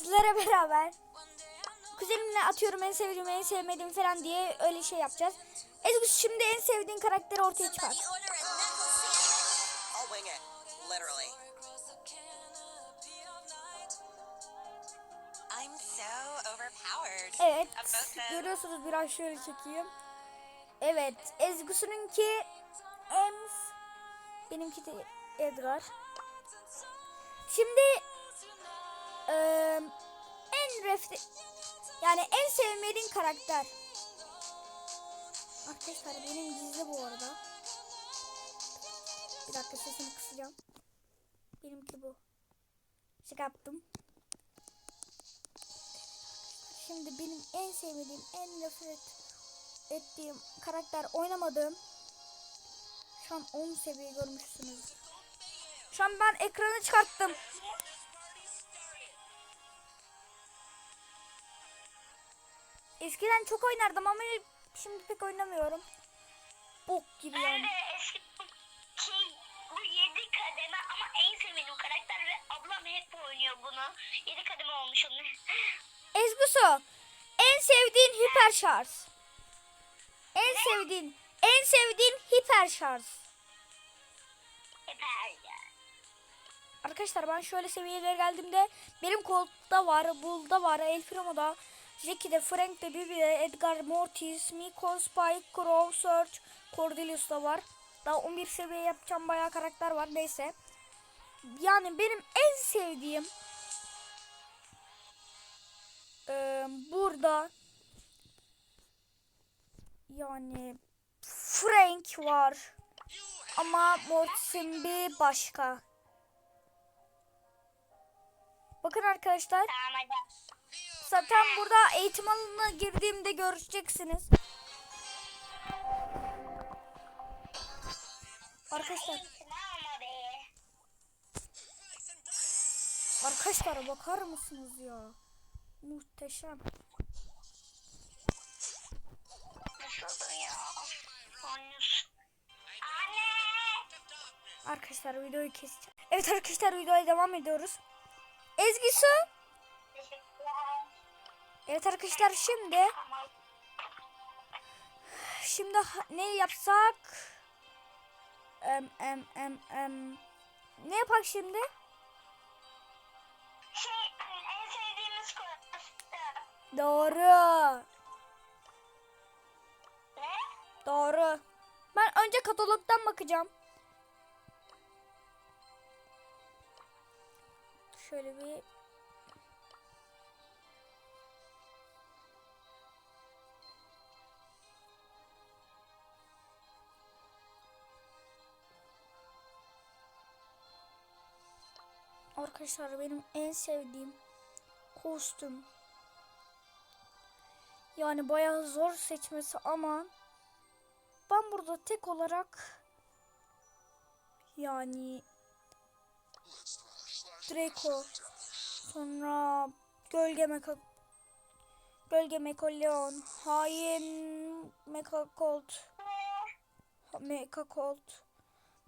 sizlere beraber kuzenimle atıyorum en sevdiğim en sevmediğim falan diye öyle şey yapacağız. Ezgi şimdi en sevdiğin karakteri ortaya overpowered. Evet görüyorsunuz biraz şöyle çekeyim. Evet Ezgi'sinki Ems benimki de Edgar. Şimdi en refte yani en sevmediğin karakter. Arkadaşlar benim gizli bu arada. Bir dakika sesimi kısacağım. Benimki bu. Şaka yaptım. Şimdi benim en sevmediğim, en nefret ettiğim karakter oynamadığım şu an 10 seviye görmüşsünüz. Şu an ben ekranı çıkarttım. Eskiden çok oynardım ama şimdi pek oynamıyorum. Bok gibi Ben yani. de eski şey bu 7 kademe ama en sevdiğim karakter ve ablam hep oynuyor bunu. 7 kademe olmuş onun. Ezgusu, en sevdiğin hiper şarj. En sevdiğin, en sevdiğin hiper şarj. yer. Arkadaşlar ben şöyle seviyelere geldiğimde benim Colt'ta var, Bull'da var, El Primo'da, Jackie'de, Frank'te, Bibi'de, Edgar, Mortis, Miko, Spike, Crow, Search, Cordelius'ta var. Daha 11 seviye yapacağım bayağı karakter var neyse. Yani benim en sevdiğim eee, burada yani Frank var. Ama Mortis'in bir başka. Bakın arkadaşlar Hadi. zaten burada eğitim alanına girdiğimde göreceksiniz. Arkadaşlar arkadaşlar bakar mısınız ya? Muhteşem. Arkadaşlar videoyu keseceğim. Evet arkadaşlar videoya devam ediyoruz. Ezgi Su. Evet arkadaşlar şimdi şimdi ne yapsak? Em, em, em, em. Ne yapak şimdi? Şey en sevdiğimiz kostüm. Doğru. Ne? Doğru. Ben önce katalogdan bakacağım. Şöyle bir Arkadaşlar benim en sevdiğim kostüm. Yani bayağı zor seçmesi ama ben burada tek olarak yani Draco sonra Gölge Meka Gölge Mekoleon Hain Mecha Colt Mecha Colt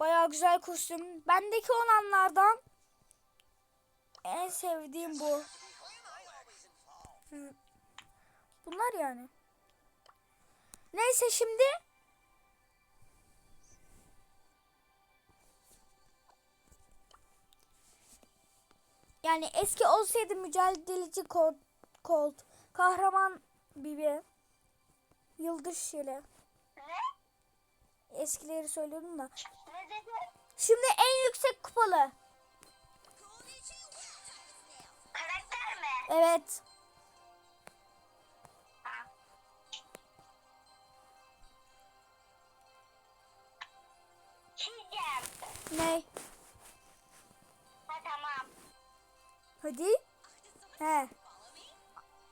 Bayağı güzel kostüm. Bendeki olanlardan en sevdiğim bu. Bunlar yani. Neyse şimdi yani eski olsaydı mücadeleci Colt, Colt kahraman Bibi, Yıldız Şile. Ne? Eskileri söylüyordum da. Ne dedi? Şimdi en yüksek kupalı. Evet. Çiğdem. Ne? Ha tamam. Hadi. He.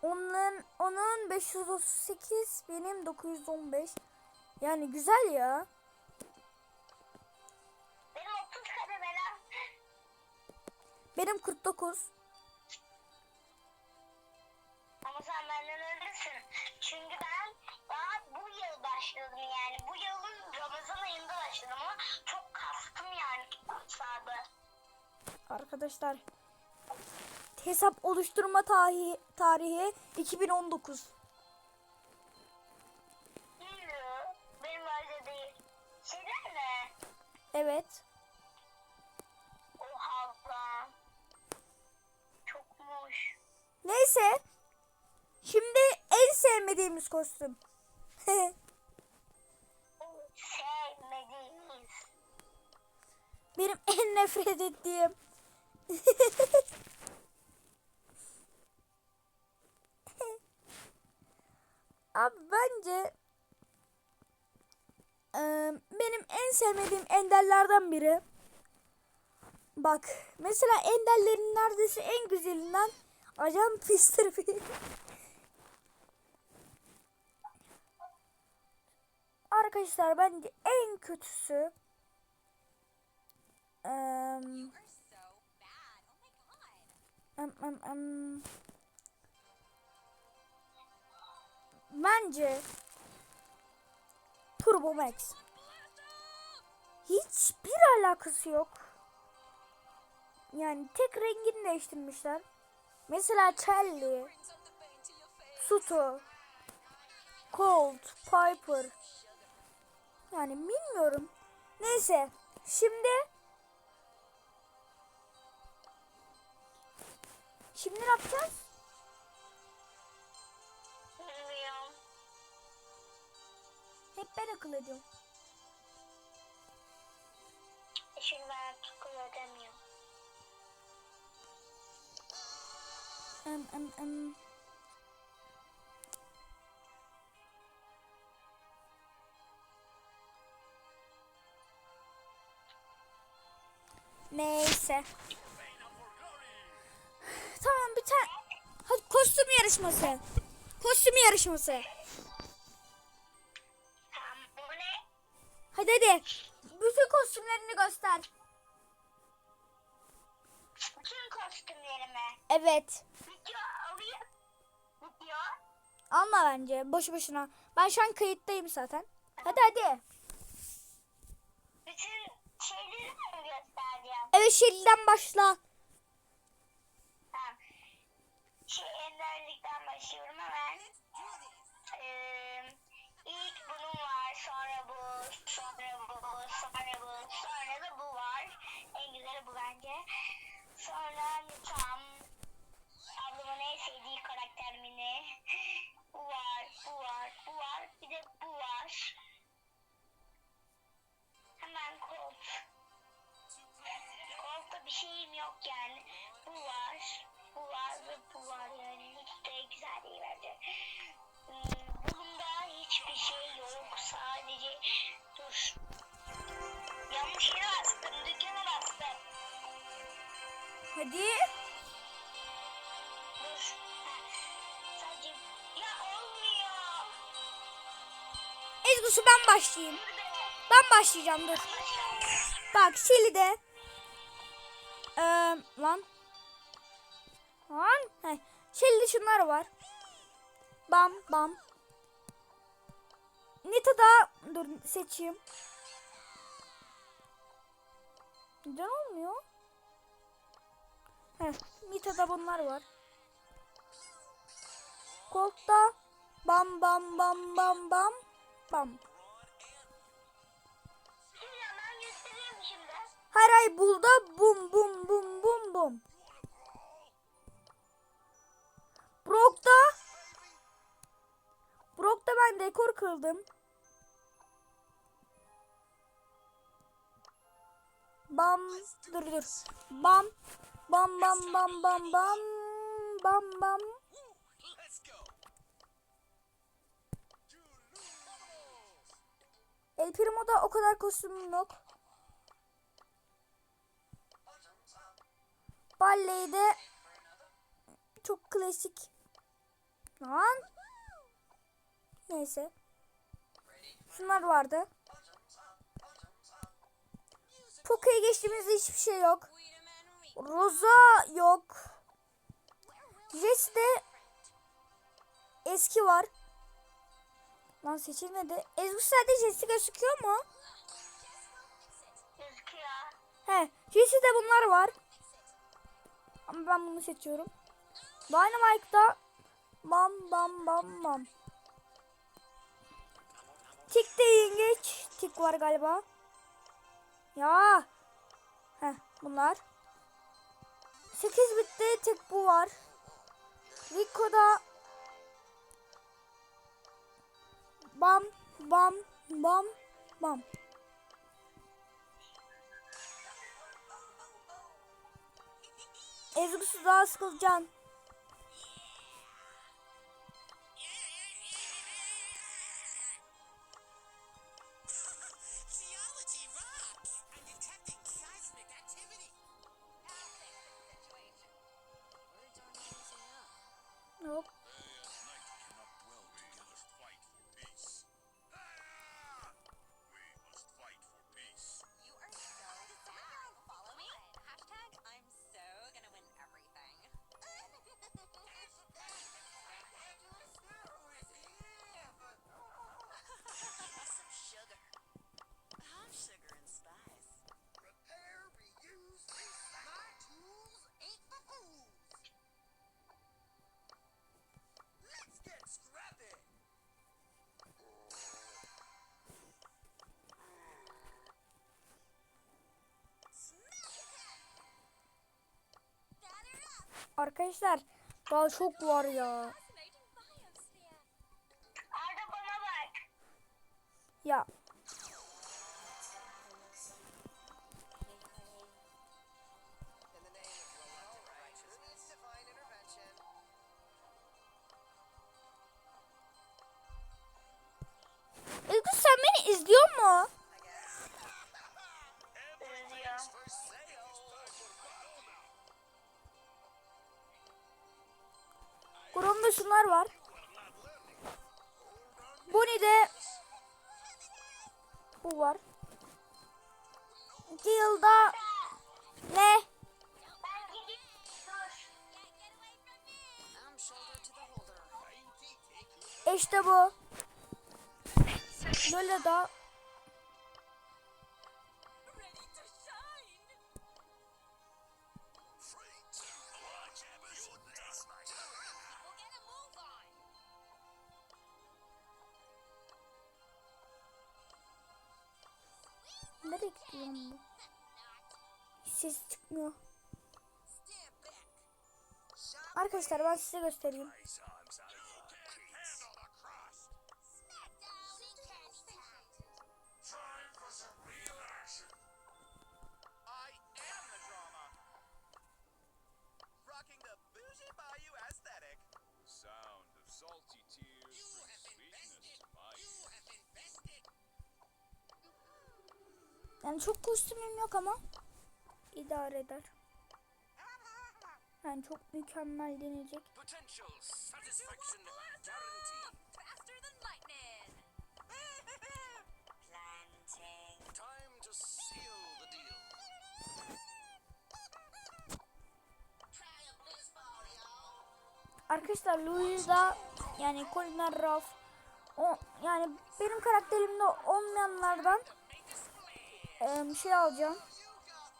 Onun onun 538 benim 915. Yani güzel ya. Benim 30 kademeler. Benim 49. öndesin. Çünkü ben daha bu yıl başladım yani. Bu yılın Ramazan ayında başladım ama çok kastım yani sağda. Arkadaşlar hesap oluşturma tarihi, tarihi 2019. Yürü. Benim öyle değil. Senin mi? Evet. Oha. Çokmuş. Neyse. Şimdi en sevmediğimiz kostüm. Benim en nefret ettiğim. Abi bence eee, benim en sevmediğim enderlerden biri. Bak mesela enderlerin neredeyse en güzelinden Ajan Pister Arkadaşlar bence en kötüsü god. Em, em, em. Bence Turbo Max. Hiçbir alakası yok. Yani tek rengini değiştirmişler. Mesela Charlie. Suto, Colt, Piper. Yani bilmiyorum. Neyse. Şimdi Şimdi ne yapacağız? Bilmiyorum. Hep ben akıl ediyorum. Şimdi ben tukul ödemiyorum. Em, em, em. Neyse. Tamam bir tane. Hadi kostüm yarışması. Kostüm yarışması. Hadi hadi. Bütün kostümlerini göster. Bütün kostümlerimi. Evet. Video alayım. Video. Alma bence boşu boşuna. Ben şu an kayıttayım zaten. Hadi hadi. Şeyleri mi göstereceğim? Evet Şeli'den başla. Sonra bu, sonra bu, sonra da bu var. En güzeli bu bence. Sonra yani. Bu var, bu var ve bu var yani. Hiç de güzel değil bence. Hmm, Bunda hiçbir şey yok. Sadece dur. Yanlış yere bastım. Dükkana bastım. Hadi. Dur. Sadece ya olmuyor. Ezgusu ben başlayayım. Ben başlayacağım dur. Bak Şili'de. Eee lan. Lan. He. Şili'de şunlar var. Bam bam. Nita'da dur seçeyim. Neden olmuyor? Heh, Nita'da bunlar var. Colt'ta bam bam bam bam bam bam. Hayır hayır bulda bum bum bum bum bum. Brock'ta Brock'ta ben dekor kırdım. Bam dur dur. Bam bam bam bam bam bam bam bam. El Primo'da o kadar kostümüm yok. Balley'de çok klasik. Lan. Neyse. Şunlar vardı. Poke'ye geçtiğimizde hiçbir şey yok. Rosa yok. Jesse'de eski var. Lan seçilmedi. Ezgi sadece Jesse gözüküyor mu? Gözüküyor. He, Jesse'de bunlar var. Ama ben bunu seçiyorum. Dynamite'da bam bam bam bam. Tik de yengeç. Tik var galiba. Ya. Heh bunlar. 8 bitti tek bu var. Rico'da bam bam bam bam. Ezgisi daha sıkılcan. Arkadaşlar daha çok var ya. şunlar var. Bonnie'de bu var. Gilda ne? İşte bu. Böyle daha Arkadaşlar ben size göstereyim. Yani çok kostümüm yok ama idare eder. Yani çok mükemmel denecek. Arkadaşlar Louis yani Colin Ralph o, yani benim karakterimde olmayanlardan e, şey alacağım.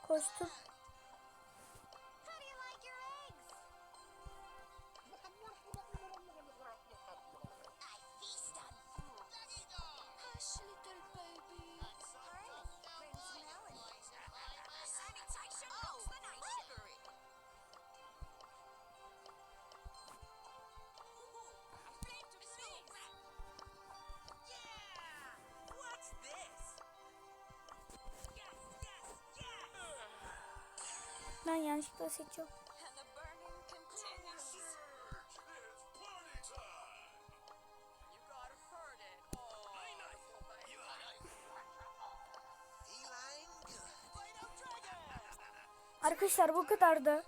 Kostüm yanlışlıkla seçiyorum. Arkadaşlar bu kadardı.